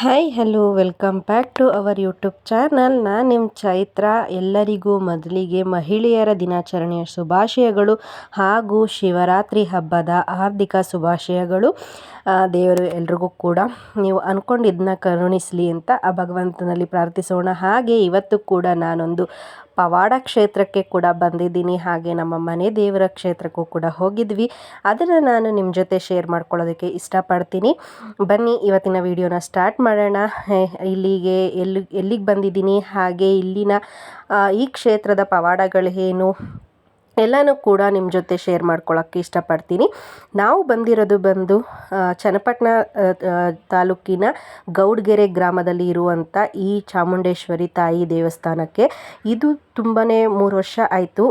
Hi hello welcome back to our YouTube channel ನಾನು ನಿಮ್ಮ ಚೈತ್ರ. ಎಲ್ಲರಿಗೂ ಮೊದಲಿಗೆ ಮಹಿಳೆಯರ ದಿನಾಚರಣೆಯ ಶುಭಾಶಯಗಳು ಹಾಗೂ ಶಿವರಾತ್ರಿ ಹಬ್ಬದ ಹಾರ್ದಿಕ ಶುಭಾಶಯಗಳು. ದೇವರು ಎಲ್ರಿಗೂ ಕೂಡ ನೀವು ಅಂದ್ಕೊಂಡಿದ್ದನ್ನ ಕರುಣಿಸಲಿ ಅಂತ ಆ ಭಗವಂತನಲ್ಲಿ ಪ್ರಾರ್ಥಿಸೋಣ. ಹಾಗೆ ಇವತ್ತು ಕೂಡ ನಾನೊಂದು ಪವಾಡ ಕ್ಷೇತ್ರಕ್ಕೆ ಕೂಡ ಬಂದಿದ್ದೀನಿ. ಹಾಗೆ ನಮ್ಮ ಮನೆ ದೇವರ ಕ್ಷೇತ್ರಕ್ಕೂ ಕೂಡ ಹೋಗಿದ್ವಿ. ಅದನ್ನು ನಾನು ನಿಮ್ಮ ಜೊತೆ ಶೇರ್ ಮಾಡ್ಕೊಳ್ಳೋದಕ್ಕೆ ಇಷ್ಟಪಡ್ತೀನಿ. ಬನ್ನಿ, ಇವತ್ತಿನ ವಿಡಿಯೋನ ಸ್ಟಾರ್ಟ್ ಮಾಡೋಣ. ಇಲ್ಲಿಗೆ ಎಲ್ಲಿ, ಎಲ್ಲಿಗೆ ಬಂದಿದ್ದೀನಿ? ಹಾಗೆ ಇಲ್ಲಿನ ಈ ಕ್ಷೇತ್ರದ ಪವಾಡಗಳು ಏನು? ಎಲ್ಲನೂ ಕೂಡ ನಿಮ್ಮ ಜೊತೆ ಶೇರ್ ಮಾಡ್ಕೊಳ್ಳೋಕ್ಕೆ ಇಷ್ಟಪಡ್ತೀನಿ. ನಾವು ಬಂದಿರೋದು ಬಂದು ಚನ್ನಪಟ್ಟಣ ತಾಲೂಕಿನ ಗೌಡ್ಗೆರೆ ಗ್ರಾಮದಲ್ಲಿ ಇರುವಂಥ ಈ ಚಾಮುಂಡೇಶ್ವರಿ ತಾಯಿ ದೇವಸ್ಥಾನಕ್ಕೆ. ಇದು ತುಂಬಾ ಮೂರು ವರ್ಷ ಆಯಿತು.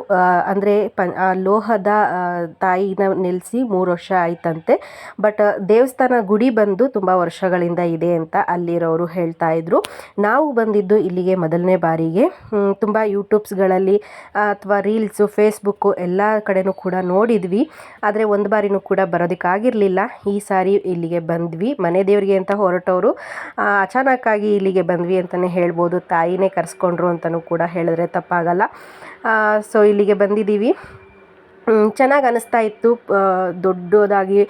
ಅಂದರೆ ಪ ಲೋಹದ ತಾಯಿನ ನಿಲ್ಲಿಸಿ ಮೂರು ವರ್ಷ ಆಯ್ತಂತೆ. ಬಟ್ ದೇವಸ್ಥಾನ ಗುಡಿ ಬಂದು ತುಂಬ ವರ್ಷಗಳಿಂದ ಇದೆ ಅಂತ ಅಲ್ಲಿರೋರು ಹೇಳ್ತಾ ಇದ್ರು. ನಾವು ಬಂದಿದ್ದು ಇಲ್ಲಿಗೆ ಮೊದಲನೇ ಬಾರಿಗೆ. ತುಂಬ ಯೂಟ್ಯೂಬ್ಸ್ಗಳಲ್ಲಿ ಅಥವಾ ರೀಲ್ಸು ಫೇಸ್ಬುಕ್ ಬುಕ್ಕು ಎಲ್ಲ ಕಡೆನೂ ಕೂಡ ನೋಡಿದ್ವಿ. ಆದರೆ ಒಂದು ಬಾರಿನೂ ಕೂಡ ಬರೋದಕ್ಕಾಗಿರಲಿಲ್ಲ. ಈ ಸಾರಿ ಇಲ್ಲಿಗೆ ಬಂದ್ವಿ. ಮನೆ ದೇವರಿಗೆ ಅಂತ ಹೊರಟವರು. ಅಚಾನಕ್ಕಾಗಿ ಇಲ್ಲಿಗೆ ಬಂದ್ವಿ ಅಂತಲೇ ಹೇಳ್ಬೋದು. ತಾಯಿನೇ ಕರೆಸ್ಕೊಂಡ್ರು ಅಂತಲೂ ಕೂಡ ಹೇಳಿದ್ರೆ ತಪ್ಪಾಗಲ್ಲ. ಸೊ ಇಲ್ಲಿಗೆ ಬಂದಿದ್ದೀವಿ. ಚೆನ್ನಾಗಿ ಅನಿಸ್ತಾ ಇತ್ತು. ದೊಡ್ಡದಾಗಿ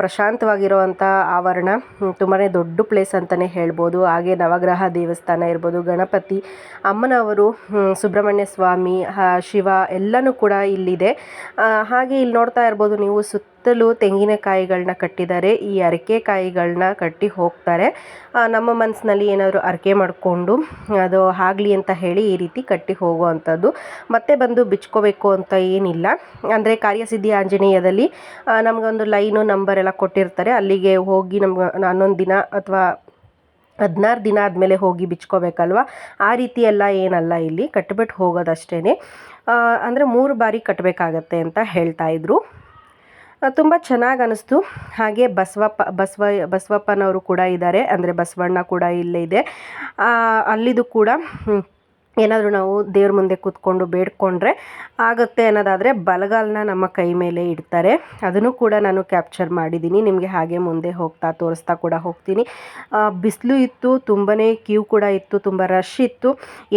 ಪ್ರಶಾಂತವಾಗಿರುವಂಥ ಆವರಣ. ತುಂಬಾ ದೊಡ್ಡ ಪ್ಲೇಸ್ ಅಂತಲೇ ಹೇಳ್ಬೋದು. ಹಾಗೆ ನವಗ್ರಹ ದೇವಸ್ಥಾನ ಇರ್ಬೋದು, ಗಣಪತಿ, ಅಮ್ಮನವರು ಸುಬ್ರಹ್ಮಣ್ಯ ಸ್ವಾಮಿ ಶಿವ ಎಲ್ಲನೂ ಕೂಡ ಇಲ್ಲಿದೆ. ಹಾಗೆ ಇಲ್ಲಿ ನೋಡ್ತಾ ಇರ್ಬೋದು ನೀವು ಸುತ್ತ ಸುತ್ತಲೂ ತೆಂಗಿನಕಾಯಿಗಳನ್ನ ಕಟ್ಟಿದ್ದಾರೆ, ಈ ಅರಕೆಕಾಯಿಗಳನ್ನ ಕಟ್ಟಿ ಹೋಗ್ತಾರೆ. ನಮ್ಮ ಮನಸ್ಸಿನಲ್ಲಿ ಏನಾದರೂ ಅರಕೆ ಮಾಡಿಕೊಂಡು ಅದು ಆಗಲಿ ಅಂತ ಹೇಳಿ ಈ ರೀತಿ ಕಟ್ಟಿ ಹೋಗುವಂಥದ್ದು. ಮತ್ತೆ ಬಂದು ಬಿಚ್ಕೋಬೇಕು ಅಂತ ಏನಿಲ್ಲ. ಅಂದರೆ ಕಾರ್ಯಸಿದ್ಧಿ ಆಂಜನೇಯದಲ್ಲಿ ನಮಗೊಂದು ಲೈನು ನಂಬರ್ ಎಲ್ಲ ಕೊಟ್ಟಿರ್ತಾರೆ. ಅಲ್ಲಿಗೆ ಹೋಗಿ ನಮ್ಗೆ ಹನ್ನೊಂದು ದಿನ ಅಥವಾ ಹದಿನಾರು ದಿನ ಆದಮೇಲೆ ಹೋಗಿ ಬಿಚ್ಕೋಬೇಕಲ್ವ? ಆ ರೀತಿ ಎಲ್ಲ ಏನಲ್ಲ ಇಲ್ಲಿ. ಕಟ್ಬಿಟ್ಟು ಹೋಗೋದಷ್ಟೇ ಅಂದರೆ ಮೂರು ಬಾರಿ ಕಟ್ಟಬೇಕಾಗತ್ತೆ ಅಂತ ಹೇಳ್ತಾ ಇದ್ರು. ತುಂಬ ಚೆನ್ನಾಗಿ ಅನ್ನಿಸ್ತು ಹಾಗೆ ಬಸವಪ್ಪ, ಬಸವ, ಬಸವಪ್ಪನವರು ಕೂಡ ಇದ್ದಾರೆ. ಅಂದರೆ ಬಸವಣ್ಣ ಕೂಡ ಇಲ್ಲೇ ಇದೆ. ಅಲ್ಲಿದು ಕೂಡ ಏನಾದರೂ ನಾವು ದೇವ್ರ ಮುಂದೆ ಕೂತ್ಕೊಂಡು ಬೇಡ್ಕೊಂಡ್ರೆ ಆಗುತ್ತೆ ಅನ್ನೋದಾದರೆ ಬಲಗಾಲನ್ನ ನಮ್ಮ ಕೈ ಮೇಲೆ ಇಡ್ತಾರೆ. ಅದನ್ನು ಕೂಡ ನಾನು ಕ್ಯಾಪ್ಚರ್ ಮಾಡಿದ್ದೀನಿ. ನಿಮಗೆ ಹಾಗೆ ಮುಂದೆ ಹೋಗ್ತಾ ತೋರಿಸ್ತಾ ಕೂಡ ಹೋಗ್ತೀನಿ. ಬಿಸಿಲು ಇತ್ತು ತುಂಬಾ ಕ್ಯೂ ಕೂಡ ಇತ್ತು, ತುಂಬ ರಶ್ ಇತ್ತು.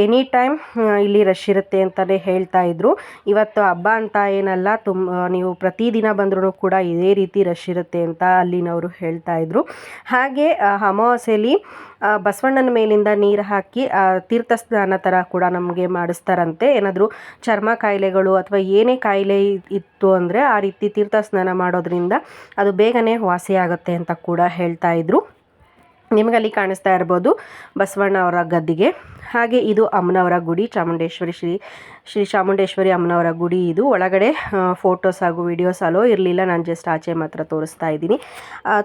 ಎನಿ ಟೈಮ್ ಇಲ್ಲಿ ರಶ್ ಇರುತ್ತೆ ಅಂತಲೇ ಹೇಳ್ತಾ ಇದ್ರು. ಇವತ್ತು ಹಬ್ಬ ಅಂತ ಏನಲ್ಲ ತುಂಬ ನೀವು ಪ್ರತಿದಿನ ಬಂದ್ರೂ ಕೂಡ ಇದೇ ರೀತಿ ರಶ್ ಇರುತ್ತೆ ಅಂತ ಅಲ್ಲಿನವರು ಹೇಳ್ತಾ ಇದ್ರು. ಹಾಗೆ ಅಮಾವಾಸ್ಯೆಯಲ್ಲಿ ಬಸವಣ್ಣನ ಮೇಲಿಂದ ನೀರು ಹಾಕಿ ತೀರ್ಥ ಸ್ನಾನ ಥರ ಕೂಡ ನಮಗೆ ಮಾಡಿಸ್ತಾರಂತೆ. ಏನಾದರೂ ಚರ್ಮ ಕಾಯಿಲೆಗಳು ಅಥವಾ ಏನೇ ಕಾಯಿಲೆ ಇತ್ತು ಅಂದರೆ ಆ ರೀತಿ ತೀರ್ಥ ಸ್ನಾನ ಮಾಡೋದ್ರಿಂದ ಅದು ಬೇಗನೆ ವಾಸಿಯಾಗುತ್ತೆ ಅಂತ ಕೂಡ ಹೇಳ್ತಾ ಇದ್ರು. ನಿಮಗಲ್ಲಿ ಕಾಣಿಸ್ತಾ ಇರ್ಬೋದು ಬಸವಣ್ಣ ಅವರ ಗದ್ದಿಗೆ. ಹಾಗೆ ಇದು ಅಮ್ಮನವರ ಗುಡಿ, ಚಾಮುಂಡೇಶ್ವರಿ ಶ್ರೀ ಶ್ರೀ ಚಾಮುಂಡೇಶ್ವರಿ ಅಮ್ಮನವರ ಗುಡಿ ಇದು. ಒಳಗಡೆ ಫೋಟೋಸ್ ಹಾಗೂ ವಿಡಿಯೋಸ್ ಅಲೋ ಇರಲಿಲ್ಲ, ನಾನು ಜಸ್ಟ್ ಆಚೆ ಮಾತ್ರ ತೋರಿಸ್ತಾ ಇದ್ದೀನಿ.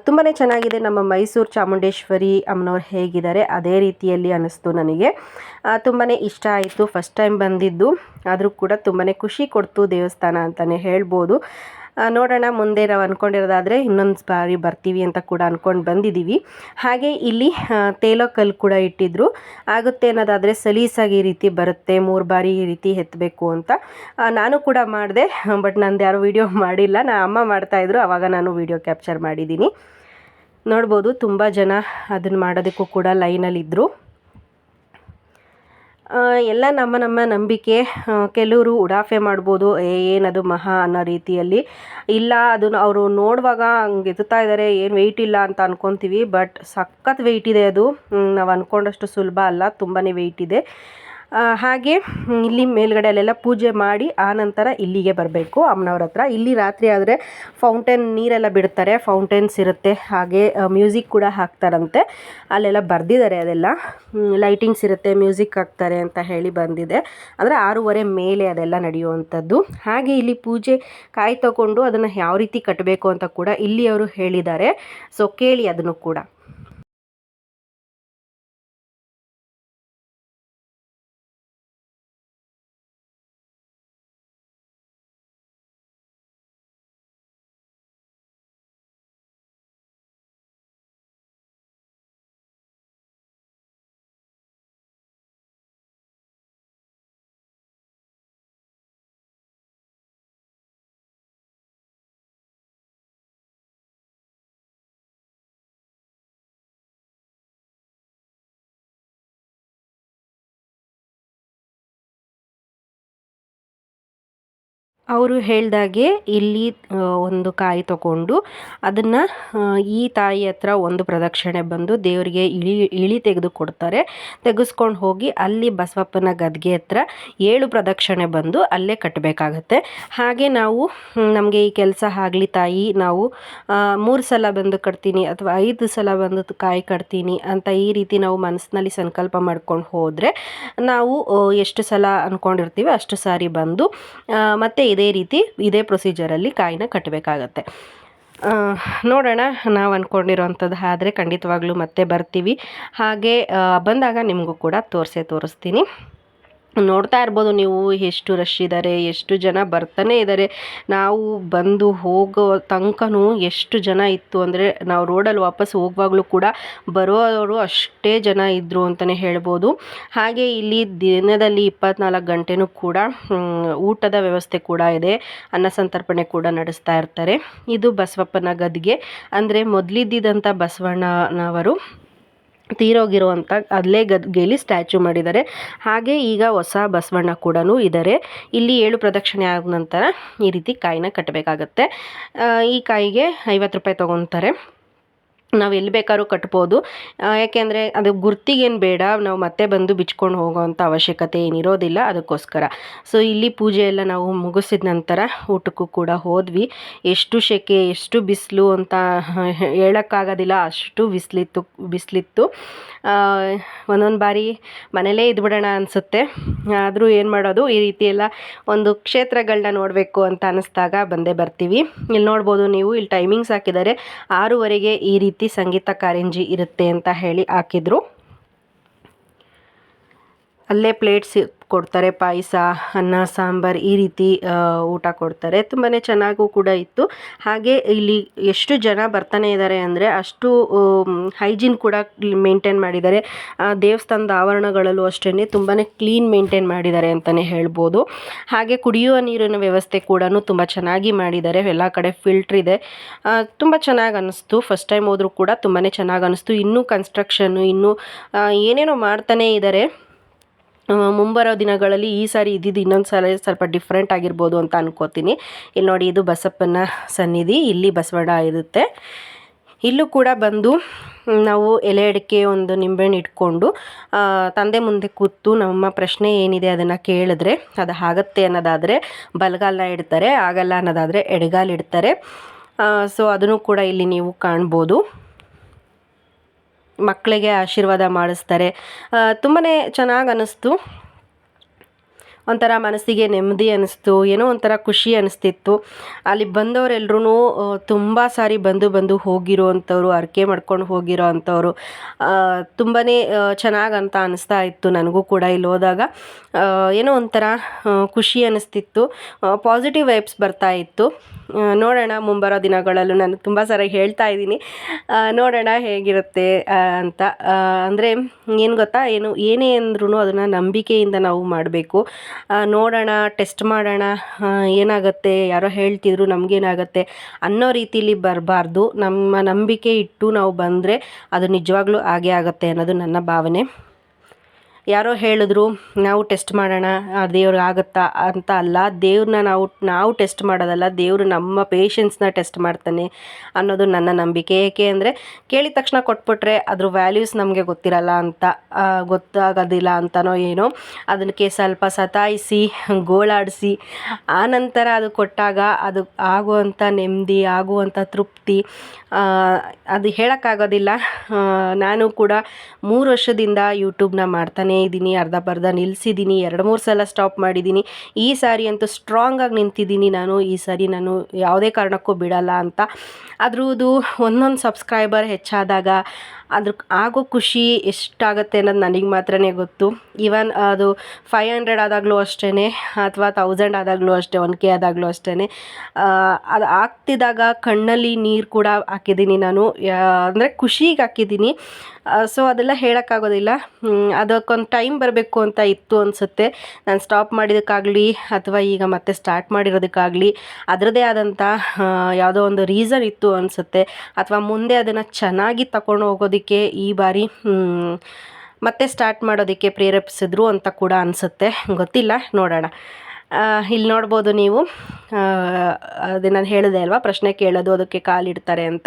ತುಂಬಾ ಚೆನ್ನಾಗಿದೆ ನಮ್ಮ ಮೈಸೂರು ಚಾಮುಂಡೇಶ್ವರಿ ಅಮ್ಮನವ್ರು ಹೇಗಿದ್ದಾರೆ, ಅದೇ ರೀತಿಯಲ್ಲಿ ಅನ್ನಿಸ್ತು ನನಗೆ. ತುಂಬಾ ಇಷ್ಟ ಆಯಿತು ಫಸ್ಟ್ ಟೈಮ್ ಬಂದಿದ್ದು. ಆದರೂ ಕೂಡ ತುಂಬಾ ಖುಷಿ ಕೊಡ್ತು ದೇವಸ್ಥಾನ ಅಂತಲೇ ಹೇಳ್ಬೋದು. ನೋಡೋಣ ಮುಂದೆ ನಾವು ಅಂದ್ಕೊಂಡಿರೋದಾದರೆ ಇನ್ನೊಂದು ಬಾರಿ ಬರ್ತೀವಿ ಅಂತ ಕೂಡ ಅಂದ್ಕೊಂಡು ಬಂದಿದ್ದೀವಿ ಹಾಗೆ ಇಲ್ಲಿ ತೇಲೋ ಕಲ್ಲು ಕೂಡ ಇಟ್ಟಿದ್ರು. ಆಗುತ್ತೆ ಅನ್ನೋದಾದರೆ ಸಲೀಸಾಗಿ ಈ ರೀತಿ ಬರುತ್ತೆ, ಮೂರು ಬಾರಿ ಈ ರೀತಿ ಎತ್ತಬೇಕು ಅಂತ. ನಾನು ಕೂಡ ಮಾಡಿದೆ, ಬಟ್ ನಂದು ಯಾರು ವೀಡಿಯೋ ಮಾಡಿಲ್ಲ. ನಾ ಅಮ್ಮ ಮಾಡ್ತಾಯಿದ್ರು ಆವಾಗ ನಾನು ವೀಡಿಯೋ ಕ್ಯಾಪ್ಚರ್ ಮಾಡಿದ್ದೀನಿ ನೋಡ್ಬೋದು, ತುಂಬ ಜನ ಅದನ್ನು ಮಾಡೋದಕ್ಕೂ ಕೂಡ ಲೈನಲ್ಲಿದ್ದರು ಎಲ್ಲ ನಮ್ಮ ನಮ್ಮ ನಂಬಿಕೆ ಕೆಲವರು ಉಡಾಫೆ ಮಾಡ್ಬೋದು ಏನದು ಮಹಾ ಅನ್ನೋ ರೀತಿಯಲ್ಲಿ. ಇಲ್ಲ, ಅದನ್ನು ಅವರು ನೋಡುವಾಗ ಹಂಗೆ ಎತ್ತುತ್ತಾ ಇದ್ದಾರೆ ಏನು ವೆಯ್ಟ್ ಇಲ್ಲ ಅಂತ ಅಂದ್ಕೊತೀವಿ ಬಟ್ ಸಖತ್ ವೆಯ್ಟ್ ಇದೆ ಅದು. ನಾವು ಅಂದ್ಕೊಂಡಷ್ಟು ಸುಲಭ ಅಲ್ಲ ತುಂಬಾ ವೆಯ್ಟ್ ಇದೆ. ಹಾಗೆ ಇಲ್ಲಿ ಮೇಲ್ಗಡೆ ಅಲ್ಲೆಲ್ಲ ಪೂಜೆ ಮಾಡಿ ಆನಂತರ ನಂತರ ಇಲ್ಲಿಗೆ ಬರಬೇಕು. ಅಮ್ಮನವ್ರ ಹತ್ರ. ಇಲ್ಲಿ ರಾತ್ರಿ ಆದರೆ ಫೌಂಟೇನ್ ನೀರೆಲ್ಲ ಬಿಡ್ತಾರೆ. ಫೌಂಟೇನ್ಸ್ ಇರುತ್ತೆ. ಹಾಗೆ ಮ್ಯೂಸಿಕ್ ಕೂಡ ಹಾಕ್ತಾರಂತೆ. ಅಲ್ಲೆಲ್ಲ ಬರೆದಿದ್ದಾರೆ ಅದೆಲ್ಲ. ಲೈಟಿಂಗ್ಸ್ ಇರುತ್ತೆ. ಮ್ಯೂಸಿಕ್ ಹಾಕ್ತಾರೆ ಅಂತ ಹೇಳಿ ಬಂದಿದೆ. ಅಂದರೆ ಆರೂವರೆ ಮೇಲೆ ಅದೆಲ್ಲ ನಡೆಯುವಂಥದ್ದು. ಹಾಗೆ ಇಲ್ಲಿ ಪೂಜೆ ಕಾಯಿ ತಗೊಂಡು ಅದನ್ನು ಯಾವ ರೀತಿ ಕಟ್ಟಬೇಕು ಅಂತ ಕೂಡ ಇಲ್ಲಿ ಅವರು ಹೇಳಿದ್ದಾರೆ. ಸೊ ಕೇಳಿ ಅದನ್ನು ಕೂಡ. ಅವರು ಹೇಳ್ದಾಗೆ ಇಲ್ಲಿ ಒಂದು ಕಾಯಿ ತಗೊಂಡು ಅದನ್ನು ಈ ತಾಯಿ ಹತ್ರ ಒಂದು ಪ್ರದಕ್ಷಿಣೆ ಬಂದು ದೇವರಿಗೆ ಇಳಿ ಇಳಿ ತೆಗೆದು ಕೊಡ್ತಾರೆ ತೆಗೆಸ್ಕೊಂಡು ಹೋಗಿ ಅಲ್ಲಿ ಬಸವಪ್ಪನ ಗದ್ಗೆ ಹತ್ರ ಏಳು ಪ್ರದಕ್ಷಿಣೆ ಬಂದು ಅಲ್ಲೇ ಕಟ್ಟಬೇಕಾಗತ್ತೆ ಹಾಗೆ ನಾವು ನಮಗೆ ಈ ಕೆಲಸ ಆಗಲಿ ತಾಯಿ, ನಾವು ಮೂರು ಸಲ ಬಂದು ಕಟ್ತೀನಿ ಅಥವಾ ಐದು ಸಲ ಬಂದು ಕಾಯಿ ಕಟ್ತೀನಿ ಅಂತ ಈ ರೀತಿ ನಾವು ಮನಸ್ಸಿನಲ್ಲಿ ಸಂಕಲ್ಪ ಮಾಡ್ಕೊಂಡು ಹೋದರೆ ನಾವು ಎಷ್ಟು ಸಲ ಅಂದ್ಕೊಂಡಿರ್ತೀವಿ ಅಷ್ಟು ಸಾರಿ ಬಂದು ಮತ್ತು ಮತ್ತೆ ಇದೇ ರೀತಿ ಇದೇ ಪ್ರೊಸೀಜರಲ್ಲಿ ಕಾಯಿನ ಕಟ್ಟಬೇಕಾಗತ್ತೆ ನೋಡೋಣ ನಾವು ಅಂದ್ಕೊಂಡಿರೋವಂಥದ್ದು ಆದರೆ ಖಂಡಿತವಾಗ್ಲೂ ಮತ್ತೆ ಬರ್ತೀವಿ. ಹಾಗೆ ಬಂದಾಗ ನಿಮಗೂ ಕೂಡ ತೋರಿಸೇ ತೋರಿಸ್ತೀನಿ. ನೋಡ್ತಾ ಇರ್ಬೋದು ನೀವು ಎಷ್ಟು ರಶ್ ಇದ್ದಾರೆ ಎಷ್ಟು ಜನ ಬರ್ತಾನೆ ಇದ್ದಾರೆ ನಾವು ಬಂದು ಹೋಗೋ ತನಕನೂ ಎಷ್ಟು ಜನ ಇತ್ತು ಅಂದರೆ ನಾವು ರೋಡಲ್ಲಿ ವಾಪಸ್ ಹೋಗುವಾಗಲೂ ಕೂಡ ಬರೋರು ಅಷ್ಟೇ ಜನ ಇದ್ದರು ಅಂತಲೇ ಹೇಳ್ಬೋದು. ಹಾಗೆ ಇಲ್ಲಿ ದಿನದಲ್ಲಿ ಇಪ್ಪತ್ನಾಲ್ಕು ಗಂಟೆನೂ ಕೂಡ ಊಟದ ವ್ಯವಸ್ಥೆ ಕೂಡ ಇದೆ. ಅನ್ನ ಸಂತರ್ಪಣೆ ಕೂಡ ನಡೆಸ್ತಾ ಇರ್ತಾರೆ. ಇದು ಬಸವಪ್ಪನ ಗದ್ದಿಗೆ ಅಂದರೆ ಮೊದಲಿದ್ದಂಥ ಬಸವಣ್ಣನವರು ತೀರೋಗಿರುವಂಥ ಅಲ್ಲೇ ಗದ್ಗೆಯಲ್ಲಿ ಸ್ಟ್ಯಾಚು ಮಾಡಿದ್ದಾರೆ. ಹಾಗೆ ಈಗ ಹೊಸ ಬಸವಣ್ಣ ಕೂಡ ಇದ್ದಾರೆ. ಇಲ್ಲಿ ಏಳು ಪ್ರದಕ್ಷಿಣೆ ಆದ ನಂತರ ಈ ರೀತಿ ಕಾಯಿನ ಕಟ್ಟಬೇಕಾಗತ್ತೆ. ಈ ಕಾಯಿಗೆ ಐವತ್ತು ರೂಪಾಯಿ ತೊಗೊತಾರೆ. ನಾವು ಎಲ್ಲಿ ಬೇಕಾದ್ರೂ ಕಟ್ಬೋದು. ಯಾಕೆಂದರೆ ಅದು ಗುರ್ತಿಗೇನು ಬೇಡ. ನಾವು ಮತ್ತೆ ಬಂದು ಬಿಚ್ಕೊಂಡು ಹೋಗೋವಂಥ ಅವಶ್ಯಕತೆ ಏನಿರೋದಿಲ್ಲ. ಅದಕ್ಕೋಸ್ಕರ. ಸೊ ಇಲ್ಲಿ ಪೂಜೆ ಎಲ್ಲ ನಾವು ಮುಗಿಸಿದ ನಂತರ ಊಟಕ್ಕೂ ಕೂಡ ಹೋದ್ವಿ. ಎಷ್ಟು ಶೆಕೆ, ಎಷ್ಟು ಬಿಸಿಲು ಅಂತ ಹೇಳೋಕ್ಕಾಗೋದಿಲ್ಲ. ಅಷ್ಟು ಬಿಸಿಲಿತ್ತು ಬಿಸಿಲಿತ್ತು. ಒಂದೊಂದು ಬಾರಿ ಮನೇಲೇ ಇದ್ಬಿಡೋಣ ಅನಿಸುತ್ತೆ. ಆದರೂ ಏನು ಮಾಡೋದು? ಈ ರೀತಿ ಎಲ್ಲ ಒಂದು ಕ್ಷೇತ್ರಗಳನ್ನ ನೋಡಬೇಕು ಅಂತ ಅನ್ನಿಸ್ದಾಗ ಬಂದೇ ಬರ್ತೀವಿ. ಇಲ್ಲಿ ನೋಡ್ಬೋದು ನೀವು. ಇಲ್ಲಿ ಟೈಮಿಂಗ್ಸ್ ಹಾಕಿದ್ದಾರೆ. ಆರೂವರೆಗೆ ಈ ರೀತಿ ಸಂಗೀತ ಕಾರಂಜಿ ಇರುತ್ತೆ ಅಂತ ಹೇಳಿ ಹಾಕಿದ್ರು. ಅಲ್ಲೇ ಪ್ಲೇಟ್ಸ್ ಕೊಡ್ತಾರೆ, ಪಾಯಸ, ಅನ್ನ, ಸಾಂಬಾರು ಈ ರೀತಿ ಊಟ ಕೊಡ್ತಾರೆ. ತುಂಬಾ ಚೆನ್ನಾಗೂ ಕೂಡ ಇತ್ತು. ಹಾಗೆ ಇಲ್ಲಿ ಎಷ್ಟು ಜನ ಬರ್ತಾನೆ ಇದ್ದಾರೆ ಅಂದರೆ ಅಷ್ಟು ಹೈಜೀನ್ ಕೂಡ ಮೇಂಟೈನ್ ಮಾಡಿದ್ದಾರೆ. ದೇವಸ್ಥಾನದ ಆವರಣಗಳಲ್ಲೂ ಅಷ್ಟೇ ತುಂಬಾ ಕ್ಲೀನ್ ಮೇಂಟೈನ್ ಮಾಡಿದ್ದಾರೆ ಅಂತಲೇ ಹೇಳ್ಬೋದು. ಹಾಗೆ ಕುಡಿಯುವ ನೀರಿನ ವ್ಯವಸ್ಥೆ ಕೂಡ ತುಂಬ ಚೆನ್ನಾಗಿ ಮಾಡಿದ್ದಾರೆ. ಎಲ್ಲ ಕಡೆ ಫಿಲ್ಟ್ರ್ ಇದೆ. ತುಂಬ ಚೆನ್ನಾಗಿ ಅನ್ನಿಸ್ತು ಫಸ್ಟ್ ಟೈಮ್ ಹೋದರೂ ಕೂಡ ತುಂಬಾ ಚೆನ್ನಾಗಿ ಅನ್ನಿಸ್ತು ಇನ್ನೂ ಕನ್ಸ್ಟ್ರಕ್ಷನ್ನು, ಇನ್ನೂ ಏನೇನೋ ಮಾಡ್ತಾನೇ ಇದ್ದಾರೆ ಮುಂಬರೋ ದಿನಗಳಲ್ಲಿ ಈ ಸಾರಿ ಇದ್ದಿದ್ದು ಇನ್ನೊಂದು ಸಲ ಸ್ವಲ್ಪ ಡಿಫ್ರೆಂಟ್ ಆಗಿರ್ಬೋದು ಅಂತ ಅನ್ಕೋತೀನಿ. ಇಲ್ಲಿ ನೋಡಿ, ಇದು ಬಸಪ್ಪನ ಸನ್ನಿಧಿ. ಇಲ್ಲಿ ಬಸವಣ್ಣ ಇರುತ್ತೆ. ಇಲ್ಲೂ ಕೂಡ ಬಂದು ನಾವು ಎಲೆ ಅಡಿಕೆ ಒಂದು ನಿಂಬೆಹಣ್ಣು ಇಟ್ಕೊಂಡು ತಂದೆ ಮುಂದೆ ಕೂತು ನಮ್ಮ ಪ್ರಶ್ನೆ ಏನಿದೆ ಅದನ್ನು ಕೇಳಿದ್ರೆ, ಅದು ಆಗತ್ತೆ ಅನ್ನೋದಾದರೆ ಬಲಗಾಲನ್ನ ಇಡ್ತಾರೆ, ಆಗಲ್ಲ ಅನ್ನೋದಾದರೆ ಎಡಗಾಲು ಇಡ್ತಾರೆ. ಸೊ ಅದನ್ನು ಕೂಡ ಇಲ್ಲಿ ನೀವು ಕಾಣ್ಬೋದು. ಮಕ್ಕಳಿಗೆ ಆಶೀರ್ವಾದ ಮಾಡಿಸ್ತಾರೆ. ತುಂಬಾ ಚೆನ್ನಾಗಿ ಅನ್ನಿಸ್ತು. ಒಂಥರ ಮನಸ್ಸಿಗೆ ನೆಮ್ಮದಿ ಅನ್ನಿಸ್ತು ಏನೋ ಒಂಥರ ಖುಷಿ ಅನ್ನಿಸ್ತಿತ್ತು ಅಲ್ಲಿ ಬಂದವರೆಲ್ರೂ ತುಂಬ ಸಾರಿ ಬಂದು ಬಂದು ಹೋಗಿರೋ ಅಂಥವ್ರು ಹರಕೆ ಮಾಡ್ಕೊಂಡು ಹೋಗಿರೋ ಅಂಥವ್ರು. ತುಂಬಾ ಚೆನ್ನಾಗಿ ಅಂತ ಅನ್ನಿಸ್ತಾ ಇತ್ತು ನನಗೂ ಕೂಡ ಇಲ್ಲಿ ಹೋದಾಗ. ಏನೋ ಒಂಥರ ಖುಷಿ ಅನ್ನಿಸ್ತಿತ್ತು ಪಾಸಿಟಿವ್ ವೈಬ್ಸ್ ಬರ್ತಾ ಇತ್ತು. ನೋಡೋಣ ಮುಂಬರೋ ದಿನಗಳಲ್ಲೂ ನಾನು ತುಂಬ ಸರಿ ಹೇಳ್ತಾ ಇದ್ದೀನಿ. ನೋಡೋಣ ಹೇಗಿರುತ್ತೆ ಅಂತ. ಅಂದರೆ, ಏನು ಗೊತ್ತಾ, ಏನು, ಏನೇ ಅಂದ್ರೂ ಅದನ್ನು ನಂಬಿಕೆಯಿಂದ ನಾವು ಮಾಡಬೇಕು. ನೋಡೋಣ ಟೆಸ್ಟ್ ಮಾಡೋಣ ಏನಾಗುತ್ತೆ, ಯಾರೋ ಹೇಳ್ತಿದ್ರು ನಮಗೇನಾಗತ್ತೆ ಅನ್ನೋ ರೀತಿಲಿ ಬರಬಾರ್ದು. ನಮ್ಮ ನಂಬಿಕೆ ಇಟ್ಟು ನಾವು ಬಂದರೆ ಅದು ನಿಜವಾಗ್ಲೂ ಆಗೇ ಆಗುತ್ತೆ ಅನ್ನೋದು ನನ್ನ ಭಾವನೆ. ಯಾರೋ ಹೇಳಿದ್ರು, ನಾವು ಟೆಸ್ಟ್ ಮಾಡೋಣ, ಆ ದೇವ್ರು ಆಗುತ್ತಾ? ಅಂತ ಅಲ್ಲ ದೇವ್ರನ್ನ ನಾವು ನಾವು ಟೆಸ್ಟ್ ಮಾಡೋದಲ್ಲ, ದೇವರು ನಮ್ಮ ಪೇಷನ್ಸ್ನ ಟೆಸ್ಟ್ ಮಾಡ್ತಾನೆ ಅನ್ನೋದು ನನ್ನ ನಂಬಿಕೆ. ಏಕೆ ಅಂದರೆ, ಕೇಳಿದ ತಕ್ಷಣ ಕೊಟ್ಬಿಟ್ರೆ ಅದ್ರ ವ್ಯಾಲ್ಯೂಸ್ ನಮಗೆ ಗೊತ್ತಿರಲ್ಲ ಅಂತ ಗೊತ್ತಾಗೋದಿಲ್ಲ ಅಂತನೋ ಏನೋ, ಅದಕ್ಕೆ ಸ್ವಲ್ಪ ಸತಾಯಿಸಿ, ಗೋಳಾಡಿಸಿ ಆನಂತರ ಅದು ಕೊಟ್ಟಾಗ ಅದು ಆಗುವಂಥ ನೆಮ್ಮದಿ ಆಗುವಂಥ ತೃಪ್ತಿ ಅದು ಹೇಳೋಕ್ಕಾಗೋದಿಲ್ಲ. ನಾನು ಕೂಡ ಮೂರು ವರ್ಷದಿಂದ ಯೂಟ್ಯೂಬ್ನ ಮಾಡ್ತಾನೇ ಇದ್ದೀನಿ, ಅರ್ಧ ಬರ್ಧ ನಿಲ್ಲಿಸಿದ್ದೀನಿ ಎರಡು ಮೂರು ಸಲ ಸ್ಟಾಪ್ ಮಾಡಿದ್ದೀನಿ. ಈ ಸಾರಿ ಅಂತೂ ಸ್ಟ್ರಾಂಗಾಗಿ ನಿಂತಿದ್ದೀನಿ ನಾನು, ಈ ಸಾರಿ ನಾನು ಯಾವುದೇ ಕಾರಣಕ್ಕೂ ಬಿಡಲ್ಲ ಅಂತ. ಅದ್ರದ್ದು ಒಂದೊಂದು ಸಬ್ಸ್ಕ್ರೈಬರ್ ಹೆಚ್ಚಾದಾಗ ಅದ್ರ ಆಗೋ ಖುಷಿ ಎಷ್ಟಾಗುತ್ತೆ ಅನ್ನೋದು ನನಗೆ ಮಾತ್ರನೇ ಗೊತ್ತು. ಈವನ್ ಅದು ಫೈವ್ ಹಂಡ್ರೆಡ್ ಆದಾಗಲೂ ಅಷ್ಟೇ ಅಥವಾ ತೌಸಂಡ್ ಆದಾಗಲೂ ಅಷ್ಟೇ ಒನ್ ಕೆ ಆದಾಗಲೂ ಅಷ್ಟೇ ಅದು ಆಗ್ತಿದ್ದಾಗ ಕಣ್ಣಲ್ಲಿ ನೀರು ಕೂಡ ಹಾಕಿದ್ದೀನಿ ನಾನು. ಅಂದರೆ ಖುಷಿಗೆ ಹಾಕಿದ್ದೀನಿ. ಸೊ ಅದೆಲ್ಲ ಹೇಳೋಕ್ಕಾಗೋದಿಲ್ಲ. ಅದಕ್ಕೊಂದು ಟೈಮ್ ಬರಬೇಕು ಅಂತ ಇತ್ತು ಅನಿಸುತ್ತೆ. ನಾನು ಸ್ಟಾಪ್ ಮಾಡಿದ್ದಕ್ಕಾಗಲಿ ಅಥವಾ ಈಗ ಮತ್ತೆ ಸ್ಟಾರ್ಟ್ ಮಾಡಿರೋದಕ್ಕಾಗಲಿ ಅದರದೇ ಆದಂಥ ಯಾವುದೋ ಒಂದು ರೀಸನ್ ಇತ್ತು ಅನಿಸುತ್ತೆ. ಅಥವಾ ಮುಂದೆ ಅದನ್ನು ಚೆನ್ನಾಗಿ ತಗೊಂಡು ಹೋಗೋದಕ್ಕೆ ಈ ಬಾರಿ ಮತ್ತೆ ಸ್ಟಾರ್ಟ್ ಮಾಡೋದಕ್ಕೆ ಪ್ರೇರೇಪಿಸಿದ್ರು ಅಂತ ಕೂಡ ಅನಿಸುತ್ತೆ. ಗೊತ್ತಿಲ್ಲ, ನೋಡೋಣ. ಇಲ್ಲಿ ನೋಡ್ಬೋದು ನೀವು. ಅದೇ ನಾನು ಹೇಳಿದೆ ಅಲ್ವಾ, ಪ್ರಶ್ನೆ ಕೇಳೋದು, ಅದಕ್ಕೆ ಕಾಲಿಡ್ತಾರೆ ಅಂತ.